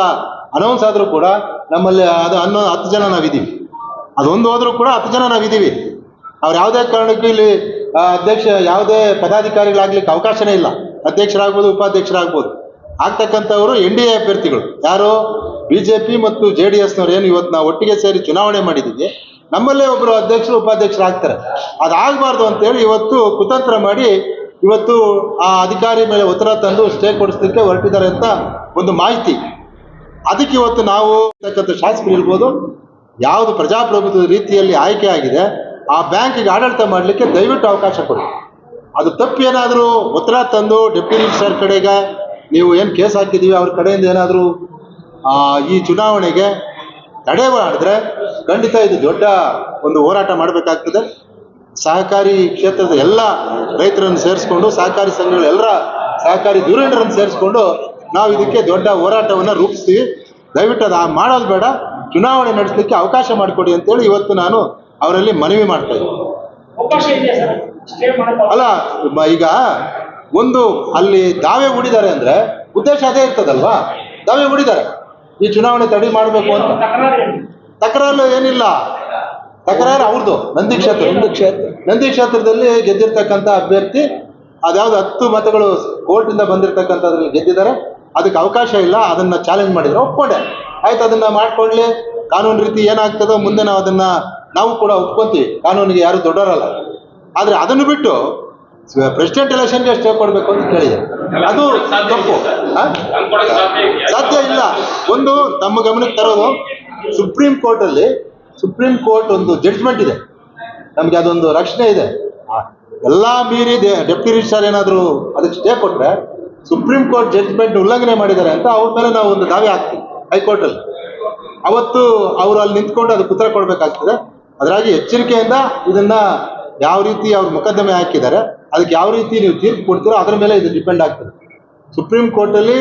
ಅನೌನ್ಸ್ ಆದರೂ ಕೂಡ ನಮ್ಮಲ್ಲಿ ಅದು ಅನ್ನೋ ಹತ್ತು ಜನ ನಾವಿದ್ದೀವಿ. ಅದೊಂದು ಹೋದರೂ ಕೂಡ ಹತ್ತು ಜನ ನಾವಿದ್ದೀವಿ. ಅವ್ರು ಯಾವುದೇ ಕಾರಣಕ್ಕೂ ಇಲ್ಲಿ ಅಧ್ಯಕ್ಷ ಯಾವುದೇ ಪದಾಧಿಕಾರಿಗಳಾಗ್ಲಿಕ್ಕೆ ಅವಕಾಶನೇ ಇಲ್ಲ. ಅಧ್ಯಕ್ಷರಾಗ್ಬೋದು, ಉಪಾಧ್ಯಕ್ಷರಾಗ್ಬೋದು. ಆಗ್ತಕ್ಕಂಥವರು ಎನ್ ಡಿ ಎ ಅಭ್ಯರ್ಥಿಗಳು. ಯಾರು? ಬಿ ಜೆ ಪಿ ಮತ್ತು ಜೆ ಡಿ ಎಸ್ನವ್ರು. ಏನು ಇವತ್ತು ನಾವು ಒಟ್ಟಿಗೆ ಸೇರಿ ಚುನಾವಣೆ ಮಾಡಿದ್ದೀವಿ. ನಮ್ಮಲ್ಲೇ ಒಬ್ಬರು ಅಧ್ಯಕ್ಷರು ಉಪಾಧ್ಯಕ್ಷರು ಆಗ್ತಾರೆ ಅದಾಗಬಾರ್ದು ಅಂತೇಳಿ ಇವತ್ತು ಕುತಂತ್ರ ಮಾಡಿ ಇವತ್ತು ಆ ಅಧಿಕಾರಿ ಮೇಲೆ ಒತ್ತಡ ತಂದು ಸ್ಟೇ ಕೊಡಿಸ್ಲಿಕ್ಕೆ ಹೊರಟಿದ್ದಾರೆ ಅಂತ ಒಂದು ಮಾಹಿತಿ. ಅದಕ್ಕೆ ಇವತ್ತು ನಾವು ಶಾಸಕರು ಇರ್ಬೋದು ಯಾವುದು ಪ್ರಜಾಪ್ರಭುತ್ವದ ರೀತಿಯಲ್ಲಿ ಆಯ್ಕೆ ಆಗಿದೆ ಆ ಬ್ಯಾಂಕಿಗೆ ಆಡಳಿತ ಮಾಡಲಿಕ್ಕೆ ದಯವಿಟ್ಟು ಅವಕಾಶ ಕೊಡಿ. ಅದು ತಪ್ಪು ಏನಾದರೂ ಒತ್ತಡ ತಂದು ಡೆಪ್ಯೂಟಿ ಸರ್ ಕಡೆಗೆ ನೀವು ಏನು ಕೇಸ್ ಹಾಕಿದ್ದೀವಿ ಅವ್ರ ಕಡೆಯಿಂದ ಏನಾದರೂ ಈ ಚುನಾವಣೆಗೆ ತಡೆ ಮಾಡಿದ್ರೆ ಖಂಡಿತ ಇದು ದೊಡ್ಡ ಒಂದು ಹೋರಾಟ ಮಾಡಬೇಕಾಗ್ತದೆ. ಸಹಕಾರಿ ಕ್ಷೇತ್ರದ ಎಲ್ಲ ರೈತರನ್ನು ಸೇರಿಸ್ಕೊಂಡು, ಸಹಕಾರಿ ಸಂಘಗಳ ಎಲ್ಲರ ಸಹಕಾರಿ ಧುರೀಣರನ್ನು ಸೇರಿಸ್ಕೊಂಡು ನಾವು ಇದಕ್ಕೆ ದೊಡ್ಡ ಹೋರಾಟವನ್ನು ರೂಪಿಸ್ತೀವಿ. ದಯವಿಟ್ಟು ಅದು ಮಾಡೋದು ಬೇಡ. ಚುನಾವಣೆ ನಡೆಸಲಿಕ್ಕೆ ಅವಕಾಶ ಮಾಡಿಕೊಡಿ ಅಂತೇಳಿ ಇವತ್ತು ನಾನು ಅವರಲ್ಲಿ ಮನವಿ ಮಾಡ್ತಾ ಇದ್ದೀನಿ ಅವಕಾಶ ಇದೆಯಾ ಸರ್? ಸ್ಟೇ ಮಾಡಕ್ಕೆ ಅಲ್ಲ ಮ- ಈಗ ಒಂದು ಅಲ್ಲಿ ದಾವೆ ಹೂಡಿದ್ದಾರೆ ಅಂದ್ರೆ ಉದ್ದೇಶ ಅದೇ ಇರ್ತದಲ್ವಾ? ದಾವೆ ಹೂಡಿದ್ದಾರೆ. ಈ ಚುನಾವಣೆ ತಡೆ ಮಾಡಬೇಕು ಅಂತ. ತಕರಾರು ತಕರಾರು ಏನಿಲ್ಲ. ತಕರಾರು ಅವ್ರದ್ದು ನಂದಿ ಕ್ಷೇತ್ರ. ಒಂದು ಕ್ಷೇತ್ರ. ನಂದಿ ಕ್ಷೇತ್ರದಲ್ಲಿ ಗೆದ್ದಿರ್ತಕ್ಕಂಥ ಅಭ್ಯರ್ಥಿ ಅದ್ಯಾವ್ದು ಹತ್ತು ಮತಗಳು ಕೋರ್ಟಿಂದ ಬಂದಿರತಕ್ಕಂಥದ್ರಲ್ಲಿ ಗೆದ್ದಿದ್ದಾರೆ ಅದಕ್ಕೆ ಅವಕಾಶ ಇಲ್ಲ ಅದನ್ನ ಚಾಲೆಂಜ್ ಮಾಡಿದ್ರು ಒಪ್ಕೊಂಡೆ. ಆಯ್ತು ಅದನ್ನ ಮಾಡ್ಕೊಳ್ಳಿ. ಕಾನೂನು ರೀತಿ ಏನಾಗ್ತದೋ ಮುಂದೆ ನಾವು ಅದನ್ನ ನಾವು ಕೂಡ ಒಪ್ಕೊಂತೀವಿ. ಕಾನೂನಿಗೆ ಯಾರು ದೊಡ್ಡವರಲ್ಲ. ಆದರೆ ಅದನ್ನು ಬಿಟ್ಟು ಪ್ರೆಸಿಡೆಂಟ್ ಎಲೆಕ್ಷನ್ಗೆ ಸ್ಟೇ ಕೊಡಬೇಕು ಅಂತ ಕೇಳಿದೆ. ಅದು ತಪ್ಪು? ಸಾಧ್ಯ ಇಲ್ಲ. ಒಂದು ತಮ್ಮ ಗಮನಕ್ಕೆ ತರೋದು ಸುಪ್ರೀಂ ಕೋರ್ಟಲ್ಲಿ ಸುಪ್ರೀಂ ಕೋರ್ಟ್ ಒಂದು ಜಡ್ಜ್ಮೆಂಟ್ ಇದೆ. ನಮಗೆ ಅದೊಂದು ರಕ್ಷಣೆ ಇದೆ. ಎಲ್ಲ ಎಲ್ಲಾ ಮೀರಿ ಡೆಪ್ಟಿ ರಿಜಿಸ್ಟ್ರಾರ್ ಏನಾದರೂ ಅದಕ್ಕೆ ಸ್ಟೇ ಕೊಟ್ಟರೆ ಸುಪ್ರೀಂ ಕೋರ್ಟ್ ಜಡ್ಜ್ಮೆಂಟ್ ಉಲ್ಲಂಘನೆ ಮಾಡಿದ್ದಾರೆ ಅಂತ ಅವ್ರ ಮೇಲೆ ನಾವು ಒಂದು ದಾವೆ ಹಾಕ್ತೀವಿ ಹೈಕೋರ್ಟಲ್ಲಿ. ಅವತ್ತು ಅವರು ಅಲ್ಲಿ ನಿಂತ್ಕೊಂಡು ಅದಕ್ಕೆ ಉತ್ತರ ಕೊಡಬೇಕಾಗ್ತದೆ. ಅದರಾಗಿ ಎಚ್ಚರಿಕೆಯಿಂದ ಇದನ್ನ ಯಾವ ರೀತಿ ಅವ್ರು ಮೊಕದ್ದಮೆ ಹಾಕಿದ್ದಾರೆ, ಅದಕ್ಕೆ ಯಾವ ರೀತಿ ನೀವು ತೀರ್ಪು ಕೊಡ್ತೀರೋ ಅದರ ಮೇಲೆ ಇದು ಡಿಪೆಂಡ್ ಆಗ್ತದೆ. ಸುಪ್ರೀಂ ಕೋರ್ಟಲ್ಲಿ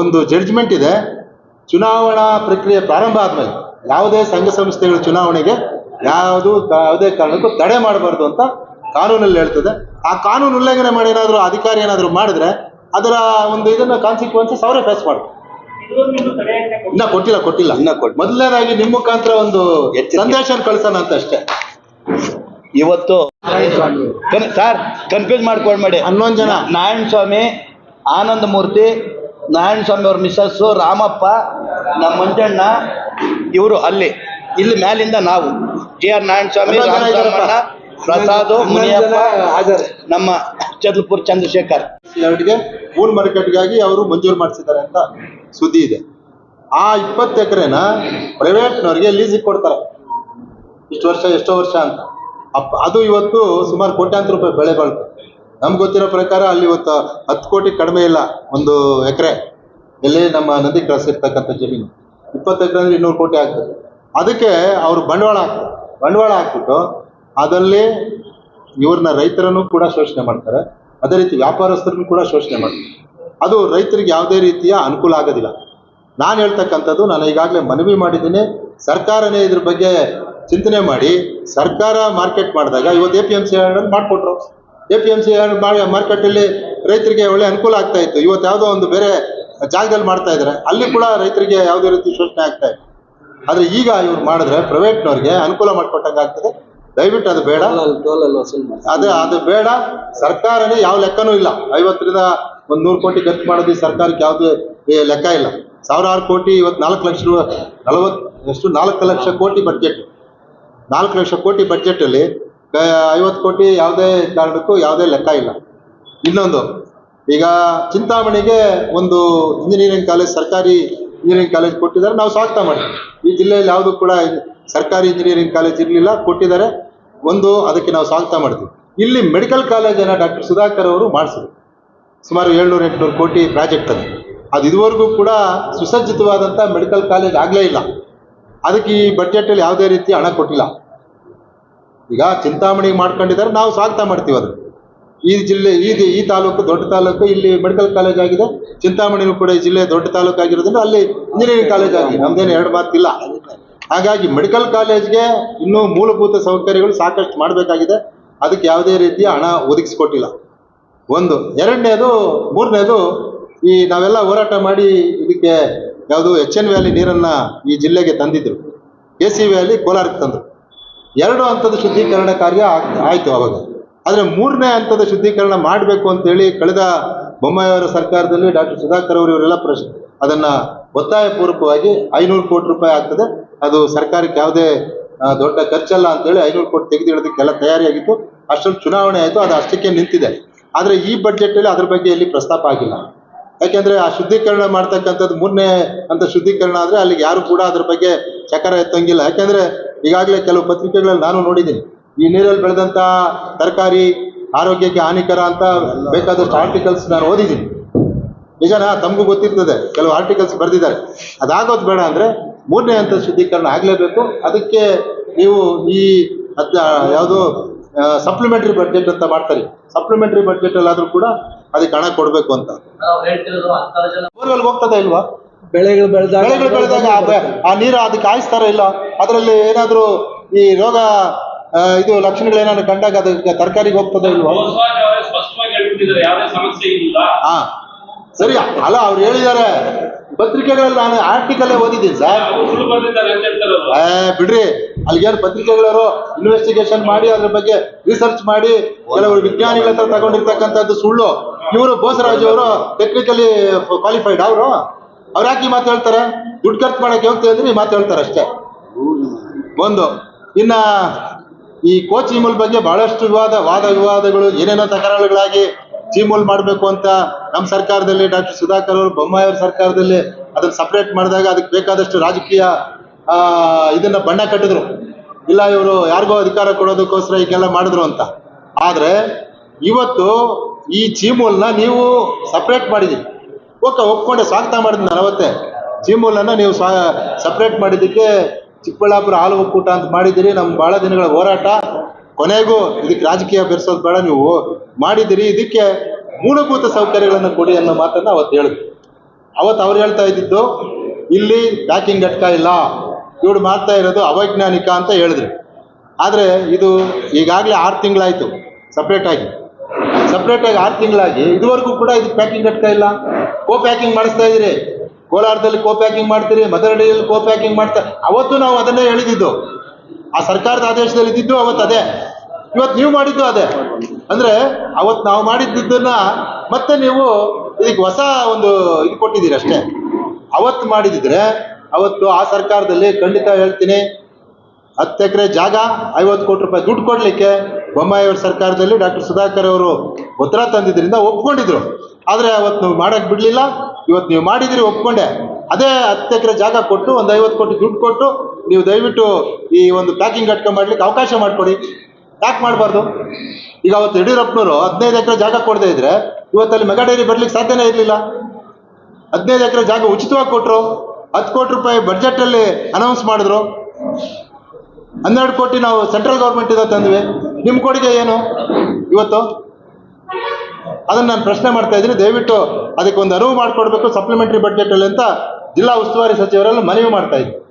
ಒಂದು ಜಡ್ಜ್ಮೆಂಟ್ ಇದೆ, ಚುನಾವಣಾ ಪ್ರಕ್ರಿಯೆ ಪ್ರಾರಂಭ ಆದ್ಮೇಲೆ ಯಾವುದೇ ಸಂಘ ಸಂಸ್ಥೆಗಳ ಚುನಾವಣೆಗೆ ಯಾವುದು ಯಾವುದೇ ಕಾರಣಕ್ಕೂ ತಡೆ ಮಾಡಬಾರ್ದು ಅಂತ ಕಾನೂನಲ್ಲಿ ಹೇಳ್ತದೆ. ಆ ಕಾನೂನು ಉಲ್ಲಂಘನೆ ಮಾಡಿ ಏನಾದರೂ ಅಧಿಕಾರಿ ಏನಾದರೂ ಮಾಡಿದ್ರೆ ಅದರ ಒಂದು ಇದನ್ನು ಕಾನ್ಸಿಕ್ವೆನ್ಸಸ್ ಅವರೇ ಫೇಸ್ ಮಾಡ್ತಾರೆ. ಇನ್ನೂ ಕೊಟ್ಟಿಲ್ಲ. ಕೊಟ್ಟಿಲ್ಲ. ಇನ್ನ ಕೊಟ್ಟು ಮೊದಲನೇದಾಗಿ ನಿಮ್ಮ ಮುಖಾಂತರ ಒಂದು ಹೆಚ್ಚು ಸಂದೇಶ ಕಳ್ಸೋಣ ಅಂತ ಅಷ್ಟೇ. ಇವತ್ತು ಸರ್ ಕನ್ಫ್ಯೂಸ್ ಮಾಡ್ಕೊಳ್ಬೇಡಿ ಹನ್ನೊಂದು ಜನ. ನಾರಾಯಣ ಸ್ವಾಮಿ ಆನಂದ ಮೂರ್ತಿ ನಾರಾಯಣ ಸ್ವಾಮಿ ಅವ್ರ ಮಿಸ್ಸಸ್ಸು ರಾಮಪ್ಪ ನಮ್ಮ ಮಂಜಣ್ಣ ಇವರು ಅಲ್ಲಿ. ಇಲ್ಲಿ ಮ್ಯಾಲಿಂದ ನಾವು. ಜಿ ಆರ್ ನಾರಾಯಣ ಸ್ವಾಮಿ ಪ್ರಸಾದ್ ಮುನಿಯಪ್ಪ ನಮ್ಮ ಚಂದ್ರಪುರ್ ಚಂದ್ರಶೇಖರ್. ಎರಡಿಗೆ ಮೂರು ಮಾರ್ಕೆಟ್ಗಾಗಿ ಅವರು ಮಂಜೂರು ಮಾಡಿಸಿದ್ದಾರೆ ಅಂತ ಸುದ್ದಿ ಇದೆ. ಆ ಇಪ್ಪತ್ತು ಎಕರೆನ ಪ್ರೈವೇಟ್ನವ್ರಿಗೆ ಲೀಸಿಗೆ ಕೊಡ್ತಾರೆ. ಇಷ್ಟು ವರ್ಷ ಎಷ್ಟೋ ವರ್ಷ ಅಂತ. ಅಪ್ ಅದು ಇವತ್ತು ಸುಮಾರು ಕೋಟ್ಯಾಂತರ ರೂಪಾಯಿ ಬೆಳೆ ಬಾಳ್ತು ನಮ್ಗೆ ಗೊತ್ತಿರೋ ಪ್ರಕಾರ ಅಲ್ಲಿ ಇವತ್ತು ಹತ್ತು ಕೋಟಿ ಕಡಿಮೆ ಇಲ್ಲ ಒಂದು ಎಕರೆ. ಎಲ್ಲಿ ನಮ್ಮ ನದಿ ಕ್ರಾಸ್ ಇರ್ತಕ್ಕಂಥ ಜಮೀನು. ಇಪ್ಪತ್ತು ಎಕರೆ ಅಂದ್ರೆ ಇನ್ನೂರು ಕೋಟಿ ಆಗ್ತದೆ. ಅದಕ್ಕೆ ಅವರು ಬಂಡವಾಳ ಹಾಕ್ತಾರೆ. ಬಂಡವಾಳ ಹಾಕ್ಬಿಟ್ಟು ಅದಲ್ಲಿ ಇವ್ರನ್ನ ರೈತರನ್ನು ಕೂಡ ಶೋಷಣೆ ಮಾಡ್ತಾರೆ. ಅದೇ ರೀತಿ ವ್ಯಾಪಾರಸ್ಥರನ್ನು ಕೂಡ ಶೋಷಣೆ ಮಾಡ್ತಾರೆ. ಅದು ರೈತರಿಗೆ ಯಾವುದೇ ರೀತಿಯ ಅನುಕೂಲ ಆಗೋದಿಲ್ಲ. ನಾನು ಹೇಳ್ತಕ್ಕಂಥದ್ದು, ನಾನು ಈಗಾಗಲೇ ಮನವಿ ಮಾಡಿದ್ದೀನಿ, ಸರ್ಕಾರನೇ ಇದ್ರ ಬಗ್ಗೆ ಚಿಂತನೆ ಮಾಡಿ, ಸರ್ಕಾರ ಮಾರ್ಕೆಟ್ ಮಾಡಿದಾಗ, ಇವತ್ತು ಎ ಪಿ ಎಂ ಸಿ ಮಾಡಿಕೊಟ್ರು. ಎ ಪಿ ಎಂ ಸಿ ಮಾರ್ಕೆಟಲ್ಲಿ ರೈತರಿಗೆ ಒಳ್ಳೆ ಅನುಕೂಲ ಆಗ್ತಾ ಇತ್ತು. ಇವತ್ತು ಯಾವುದೋ ಒಂದು ಬೇರೆ ಜಾಗದಲ್ಲಿ ಮಾಡ್ತಾ ಇದ್ದಾರೆ. ಅಲ್ಲಿ ಕೂಡ ರೈತರಿಗೆ ಯಾವುದೇ ರೀತಿ ಶೋಷಣೆ ಆಗ್ತಾ ಇದೆ ಆದರೆ ಈಗ ಇವ್ರು ಮಾಡಿದ್ರೆ ಪ್ರೈವೇಟ್ನವ್ರಿಗೆ ಅನುಕೂಲ ಮಾಡಿಕೊಟ್ಟಂಗೆ ಆಗ್ತದೆ ದಯವಿಟ್ಟು ಅದು ಬೇಡ. ಅದೇ ಅದು ಬೇಡ. ಸರ್ಕಾರನೇ ಯಾವ ಲೆಕ್ಕನೂ ಇಲ್ಲ. ಐವತ್ತರಿಂದ ಒಂದು ನೂರು ಕೋಟಿ ಖರ್ಚು ಮಾಡೋದು ಈ ಸರ್ಕಾರಕ್ಕೆ ಯಾವುದೇ ಲೆಕ್ಕ ಇಲ್ಲ. ಸಾವಿರಾರು ಕೋಟಿ ಇವತ್ತು ನಾಲ್ಕು ಲಕ್ಷ ರೂ ನಲವತ್ತು ಎಷ್ಟು ನಾಲ್ಕು ಲಕ್ಷ ಕೋಟಿ ಬಜೆಟ್ ನಾಲ್ಕು ಲಕ್ಷ ಕೋಟಿ ಬಡ್ಜೆಟಲ್ಲಿ ಐವತ್ತು ಕೋಟಿ ಯಾವುದೇ ಕಾರಣಕ್ಕೂ ಯಾವುದೇ ಲೆಕ್ಕ ಇಲ್ಲ. ಇನ್ನೊಂದು ಈಗ ಚಿಂತಾಮಣಿಗೆ ಒಂದು ಇಂಜಿನಿಯರಿಂಗ್ ಕಾಲೇಜ್ ಸರ್ಕಾರಿ ಇಂಜಿನಿಯರಿಂಗ್ ಕಾಲೇಜ್ ಕೊಟ್ಟಿದ್ದಾರೆ. ನಾವು ಸ್ವಾಗತ ಮಾಡ್ತೀವಿ. ಈ ಜಿಲ್ಲೆಯಲ್ಲಿ ಯಾವುದು ಕೂಡ ಸರ್ಕಾರಿ ಇಂಜಿನಿಯರಿಂಗ್ ಕಾಲೇಜ್ ಇರಲಿಲ್ಲ ಕೊಟ್ಟಿದ್ದಾರೆ. ಒಂದು ಅದಕ್ಕೆ ನಾವು ಸ್ವಾಗತ ಮಾಡ್ತೀವಿ ಇಲ್ಲಿ ಮೆಡಿಕಲ್ ಕಾಲೇಜನ್ನು ಡಾಕ್ಟರ್ ಸುಧಾಕರ್ ಅವರು ಮಾಡಿಸಿದ್ರು. ಸುಮಾರು ಏಳ್ನೂರು, ಎಂಟುನೂರು ಕೋಟಿ ಪ್ರಾಜೆಕ್ಟ್ ಅದು ಅದು ಇದುವರೆಗೂ ಕೂಡ ಸುಸಜ್ಜಿತವಾದಂಥ ಮೆಡಿಕಲ್ ಕಾಲೇಜ್ ಆಗಲೇ ಇಲ್ಲ. ಅದಕ್ಕೆ ಈ ಬಜೆಟಲ್ಲಿ ಯಾವುದೇ ರೀತಿ ಹಣ ಕೊಟ್ಟಿಲ್ಲ. ಈಗ ಚಿಂತಾಮಣಿಗೆ ಮಾಡ್ಕೊಂಡಿದ್ದಾರೆ, ನಾವು ಸ್ವಾಗತ ಮಾಡ್ತೀವಿ ಅದು ಈ ಜಿಲ್ಲೆ, ಈ ಈ ತಾಲೂಕು, ದೊಡ್ಡ ತಾಲೂಕು ಇಲ್ಲಿ ಮೆಡಿಕಲ್ ಕಾಲೇಜ್ ಆಗಿದೆ. ಚಿಂತಾಮಣಿನೂ ಕೂಡ ಈ ಜಿಲ್ಲೆ ದೊಡ್ಡ ತಾಲೂಕು ಆಗಿರೋದ್ರಿಂದ ಅಲ್ಲಿ ಇಂಜಿನಿಯರಿಂಗ್ ಕಾಲೇಜ್ ಆಗಿ ನಮ್ದೇನು ಎರಡು ಮಾತಿಲ್ಲ. ಹಾಗಾಗಿ ಮೆಡಿಕಲ್ ಕಾಲೇಜ್ಗೆ ಇನ್ನೂ ಮೂಲಭೂತ ಸೌಕರ್ಯಗಳು ಸಾಕಷ್ಟು ಮಾಡಬೇಕಾಗಿದೆ. ಅದಕ್ಕೆ ಯಾವುದೇ ರೀತಿಯ ಹಣ ಒದಗಿಸ್ಕೊಟ್ಟಿಲ್ಲ. ಒಂದು. ಎರಡನೇದು, ಮೂರನೇದು ಈ ನಾವೆಲ್ಲ ಹೋರಾಟ ಮಾಡಿ ಇದಕ್ಕೆ ಯಾವುದು ಎಚ್ ಎನ್ ವ್ಯಾಲಿ ನೀರನ್ನು ಈ ಜಿಲ್ಲೆಗೆ ತಂದಿದ್ದರು ಎ ಸಿ ವ್ಯಾಲಿ ಕೋಲಾರಕ್ಕೆ ತಂದರು. ಎರಡು ಹಂತದ ಶುದ್ಧೀಕರಣ ಕಾರ್ಯ ಆಯಿತು ಅವಾಗ. ಆದರೆ ಮೂರನೇ ಹಂತದ ಶುದ್ಧೀಕರಣ ಮಾಡಬೇಕು ಅಂತೇಳಿ ಕಳೆದ ಬೊಮ್ಮಾಯಿಯವರ ಸರ್ಕಾರದಲ್ಲಿ ಡಾಕ್ಟರ್ ಸುಧಾಕರ್ ಅವರು ಇವರೆಲ್ಲ ಪ್ರಶ್ ಅದನ್ನು ಒತ್ತಾಯಪೂರ್ವಕವಾಗಿ ಐನೂರು ಕೋಟಿ ರೂಪಾಯಿ ಆಗ್ತದೆ. ಅದು ಸರ್ಕಾರಕ್ಕೆ ಯಾವುದೇ ದೊಡ್ಡ ಖರ್ಚಲ್ಲ ಅಂತೇಳಿ ಐನೂರು ಕೋಟಿ ತೆಗೆದಿಡೋದಕ್ಕೆಲ್ಲ ತಯಾರಿಯಾಗಿತ್ತು. ಅಷ್ಟೊಂದು ಚುನಾವಣೆ ಆಯಿತು, ಅದು ಅಷ್ಟಕ್ಕೆ ನಿಂತಿದೆ. ಆದರೆ ಈ ಬಡ್ಜೆಟಲ್ಲಿ ಅದ್ರ ಬಗ್ಗೆ ಎಲ್ಲಿ ಪ್ರಸ್ತಾಪ ಆಗಿಲ್ಲ. ಯಾಕೆಂದ್ರೆ ಆ ಶುದ್ಧೀಕರಣ ಮಾಡ್ತಕ್ಕಂಥದ್ದು ಮೊನ್ನೆ ಅಂತ ಶುದ್ಧೀಕರಣ ಆದರೆ ಅಲ್ಲಿಗೆ ಯಾರು ಕೂಡ ಅದ್ರ ಬಗ್ಗೆ ಚಕರ ಎತ್ತಂಗಿಲ್ಲ. ಯಾಕೆಂದ್ರೆ ಈಗಾಗಲೇ ಕೆಲವು ಪತ್ರಿಕೆಗಳಲ್ಲಿ ನಾನು ನೋಡಿದ್ದೀನಿ, ಈ ನೀರಲ್ಲಿ ಬೆಳೆದಂಥ ತರಕಾರಿ ಆರೋಗ್ಯಕ್ಕೆ ಹಾನಿಕರ ಅಂತ ಬೇಕಾದಷ್ಟು ಆರ್ಟಿಕಲ್ಸ್ ನಾನು ಓದಿದ್ದೀನಿ. ನಿಜನಾ ತಮಗೂ ಗೊತ್ತಿರ್ತದೆ. ಕೆಲವು ಆರ್ಟಿಕಲ್ಸ್ ಬರೆದಿದ್ದಾರೆ. ಅದಾಗೋದು ಬೇಡ ಅಂದರೆ ಮೂರನೇ ಹಂತದ ಶುದ್ಧೀಕರಣ ಆಗಲೇಬೇಕು. ಅದಕ್ಕೆ ನೀವು ಈ ಅದ್ ಯಾವುದು ಸಪ್ಲಿಮೆಂಟ್ರಿ ಬಜೆಟ್ ಅಂತ ಮಾಡ್ತಾರೆ. ಸಪ್ಲಿಮೆಂಟ್ರಿ ಬಡ್ಜೆಟಲ್ಲಾದರೂ ಕೂಡ ಅದಕ್ಕೆ ಹಣ ಕೊಡಬೇಕು ಅಂತ. ಬೋರ್ವೆಲ್ ಹೋಗ್ತದೆ ಇಲ್ವಾ? ಬೆಳೆಗಳು ಬೆಳೆದಾಗ ಬೆಳೆಗಳು ಬೆಳೆದಾಗ ಆ ಬೆ- ಆ ನೀರು ಅದಕ್ಕೆ ಹಾಯಿಸ್ತಾರ ಇಲ್ಲ? ಅದರಲ್ಲಿ ಏನಾದರೂ ಈ ರೋಗ ಇದು ಲಕ್ಷಣಗಳು ಏನಾದ್ರು ಕಂಡಾಗ ಅದಕ್ಕೆ ತರಕಾರಿಗೆ ಹೋಗ್ತದೆ ಇಲ್ವಾ? ಬೋಸ್ವಾಜ್ ಸ್ಪಷ್ಟವಾಗಿ ಹೇಳ್ಬಿಟ್ಟಿದ್ದಾರೆ. ಯಾವುದೇ ಸಮಸ್ಯೆ ಇಲ್ಲ ಹಾ. ಸರಿ ಅಲ್ಲ ಅವ್ರು ಹೇಳಿದ್ದಾರೆ. ಪತ್ರಿಕೆಗಳಲ್ಲಿ ನಾನು ಆರ್ಟಿಕಲ್ ಓದಿದ್ದೀನಿ ಸರ್. ಬಿಡ್ರಿ. ಅಲ್ಲಿಗೇನು ಪತ್ರಿಕೆಗಳವರು ಇನ್ವೆಸ್ಟಿಗೇಷನ್ ಮಾಡಿ ಅದ್ರ ಬಗ್ಗೆ ರಿಸರ್ಚ್ ಮಾಡಿ ಕೆಲವರು ವಿಜ್ಞಾನಿಗಳ ಹತ್ರ ತಗೊಂಡಿರ್ತಕ್ಕಂಥದ್ದು ಸುಳ್ಳು. ಇವರು ಬೋಸರಾಜ್ ಅವರು ಟೆಕ್ನಿಕಲಿ ಕ್ವಾಲಿಫೈಡ್ ಅವರು? ಅವ್ರು ಯಾಕೆ ಮಾತು ಹೇಳ್ತಾರೆ? ದುಡ್ಡು ಖರ್ಚು ಮಾಡಕ್ಕೆ ಹೋಗ್ತೇವೆ ಅಂದ್ರೆ ಈ ಮಾತು ಹೇಳ್ತಾರೆ ಅಷ್ಟೇ. ಒಂದು ಇನ್ನ ಈ ಕೋಚಿಂಗ್ ಬಗ್ಗೆ ಬಹಳಷ್ಟು ವಿವಾದ ವಾದ ವಿವಾದಗಳು ಏನೇನೋ ತಕರಾರುಗಳಾಗಿ ಚೀಮೂಲ್ ಮಾಡಬೇಕು ಅಂತ ನಮ್ಮ ಸರ್ಕಾರದಲ್ಲಿ ಡಾಕ್ಟರ್ ಸುಧಾಕರ್ ಅವರು, ಬೊಮ್ಮಾಯಿ ಅವ್ರ ಸರ್ಕಾರದಲ್ಲಿ ಅದನ್ನ ಸಪ್ರೇಟ್ ಮಾಡಿದಾಗ ಅದಕ್ಕೆ ಬೇಕಾದಷ್ಟು ರಾಜಕೀಯ ಇದನ್ನ ಬಣ್ಣ ಕಟ್ಟಿದ್ರು. ಇಲ್ಲ, ಇವರು ಯಾರಿಗೋ ಅಧಿಕಾರ ಕೊಡೋದಕ್ಕೋಸ್ಕರ ಈಗೆಲ್ಲ ಮಾಡಿದ್ರು ಅಂತ. ಆದ್ರೆ ಇವತ್ತು ಈ ಚೀಮೂಲ್ನ ನೀವು ಸಪ್ರೇಟ್ ಮಾಡಿದ್ದೀವಿ ಓಕೆ, ಒಪ್ಕೊಂಡೆ, ಸ್ವಾಗತ ಮಾಡಿದ್ನಿ ನಾನು ಅವತ್ತೇ. ಚೀಮೂಲನ್ನ ನೀವು ಸ್ವಾ ಸಪ್ರೇಟ್ ಮಾಡಿದ್ದಕ್ಕೆ ಚಿಕ್ಕಬಳ್ಳಾಪುರ ಹಾಲು ಒಕ್ಕೂಟ ಅಂತ ಮಾಡಿದ್ದೀರಿ. ನಮ್ಮ ಭಾಳ ದಿನಗಳ ಹೋರಾಟ. ಕೊನೆಗೂ ಇದಕ್ಕೆ ರಾಜಕೀಯ ಬೆರೆಸೋದು ಬೇಡ, ನೀವು ಮಾಡಿದಿರಿ ಇದಕ್ಕೆ ಮೂಲಭೂತ ಸೌಕರ್ಯಗಳನ್ನು ಕೊಡಿ ಅನ್ನೋ ಮಾತನ್ನು ಅವತ್ತು ಹೇಳಿದ್ರು. ಅವತ್ತು ಅವ್ರು ಹೇಳ್ತಾ ಇದ್ದಿದ್ದು, ಇಲ್ಲಿ ಪ್ಯಾಕಿಂಗ್ ಘಟಕ ಇಲ್ಲ, ಇವ್ರು ಮಾಡ್ತಾ ಇರೋದು ಅವೈಜ್ಞಾನಿಕ ಅಂತ ಹೇಳಿದ್ರು. ಆದರೆ ಇದು ಈಗಾಗಲೇ ಆರು ತಿಂಗಳಾಯಿತು ಸಪ್ರೇಟಾಗಿ ಸಪ್ರೇಟಾಗಿ ಆರು ತಿಂಗಳಾಗಿ, ಇದುವರೆಗೂ ಕೂಡ ಇದು ಪ್ಯಾಕಿಂಗ್ ಘಟಕ ಇಲ್ಲ. ಕೋ ಪ್ಯಾಕಿಂಗ್ ಮಾಡಿಸ್ತಾ ಇದ್ದೀರಿ. ಕೋಲಾರದಲ್ಲಿ ಕೋ ಪ್ಯಾಕಿಂಗ್ ಮಾಡ್ತೀರಿ ಮದರಡಿಯಲ್ಲಿ ಕೋ ಪ್ಯಾಕಿಂಗ್ ಮಾಡ್ತಾ, ಅವತ್ತು ನಾವು ಅದನ್ನೇ ಹೇಳಿದ್ದು. ಆ ಸರ್ಕಾರದ ಆದೇಶದಲ್ಲಿ ಇದ್ದಿದ್ದು ಅವತ್ತು ಅದೇ. ಇವತ್ತು ನೀವು ಮಾಡಿದ್ದು ಅದೇ. ಅಂದ್ರೆ ಅವತ್ತು ನಾವು ಮಾಡಿದ್ದನ್ನ ಮತ್ತೆ ನೀವು ಇದಕ್ಕೆ ಹೊಸ ಒಂದು ಇದು ಕೊಟ್ಟಿದ್ದೀರಿ ಅಷ್ಟೇ. ಅವತ್ತು ಮಾಡಿದಿದ್ರೆ ಅವತ್ತು ಆ ಸರ್ಕಾರದಲ್ಲಿ ಖಂಡಿತ ಹೇಳ್ತೀನಿ, ಹತ್ತು ಎಕರೆ ಜಾಗ, ಐವತ್ತು ಕೋಟಿ ರೂಪಾಯಿ ದುಡ್ಡು ಕೊಡಲಿಕ್ಕೆ ಬೊಮ್ಮಾಯಿ ಅವ್ರ ಸರ್ಕಾರದಲ್ಲಿ ಡಾಕ್ಟರ್ ಸುಧಾಕರ್ ಅವರು ಉತ್ತರ ತಂದಿದ್ದರಿಂದ ಒಪ್ಕೊಂಡಿದ್ರು. ಆದರೆ ಅವತ್ತು ನೀವು ಮಾಡೋಕೆ ಬಿಡಲಿಲ್ಲ, ಇವತ್ತು ನೀವು ಮಾಡಿದಿರಿ, ಒಪ್ಕೊಂಡೆ. ಅದೇ ಹತ್ತು ಎಕರೆ ಜಾಗ ಕೊಟ್ಟು ಒಂದು ಐವತ್ತು ಕೋಟಿ ದುಡ್ಡು ಕೊಟ್ಟು ನೀವು ದಯವಿಟ್ಟು ಈ ಒಂದು ಪ್ಯಾಕಿಂಗ್ ಘಟಕ ಮಾಡ್ಲಿಕ್ಕೆ ಅವಕಾಶ ಮಾಡಿಕೊಡಿ. ಯಾಕೆ ಮಾಡಬಾರ್ದು? ಈಗ ಅವತ್ತು ಯಡಿಯೂರಪ್ಪನವರು ಹದಿನೈದು ಎಕರೆ ಜಾಗ ಕೊಡದೇ ಇದ್ರೆ ಇವತ್ತಲ್ಲಿ ಮೆಗಾ ಡೈರಿ ಬರ್ಲಿಕ್ಕೆ ಸಾಧ್ಯನೇ ಇರಲಿಲ್ಲ. ಹದಿನೈದು ಎಕರೆ ಜಾಗ ಉಚಿತವಾಗಿ ಕೊಟ್ಟರು ಹತ್ತು ಕೋಟಿ ರೂಪಾಯಿ ಬಡ್ಜೆಟಲ್ಲಿ ಅನೌನ್ಸ್ ಮಾಡಿದ್ರು. ಹನ್ನೆರಡು ಕೋಟಿ ನಾವು ಸೆಂಟ್ರಲ್ ಗೌರ್ಮೆಂಟ್ ಇಂದ ತಂದ್ವಿ. ನಿಮ್ಮ ಕೊಡುಗೆ ಏನು ಇವತ್ತು? ಅದನ್ನು ನಾನು ಪ್ರಶ್ನೆ ಮಾಡ್ತಾ ಇದ್ದೀನಿ. ದಯವಿಟ್ಟು ಅದಕ್ಕೆ ಒಂದು ಅನುವು ಮಾಡಿಕೊಡ್ಬೇಕು ಸಪ್ಲಿಮೆಂಟರಿ ಬಡ್ಜೆಟಲ್ಲಿ ಅಂತ ಜಿಲ್ಲಾ ಉಸ್ತುವಾರಿ ಸಚಿವರಲ್ಲಿ ಮನವಿ ಮಾಡ್ತಾ ಇದ್ದೀನಿ.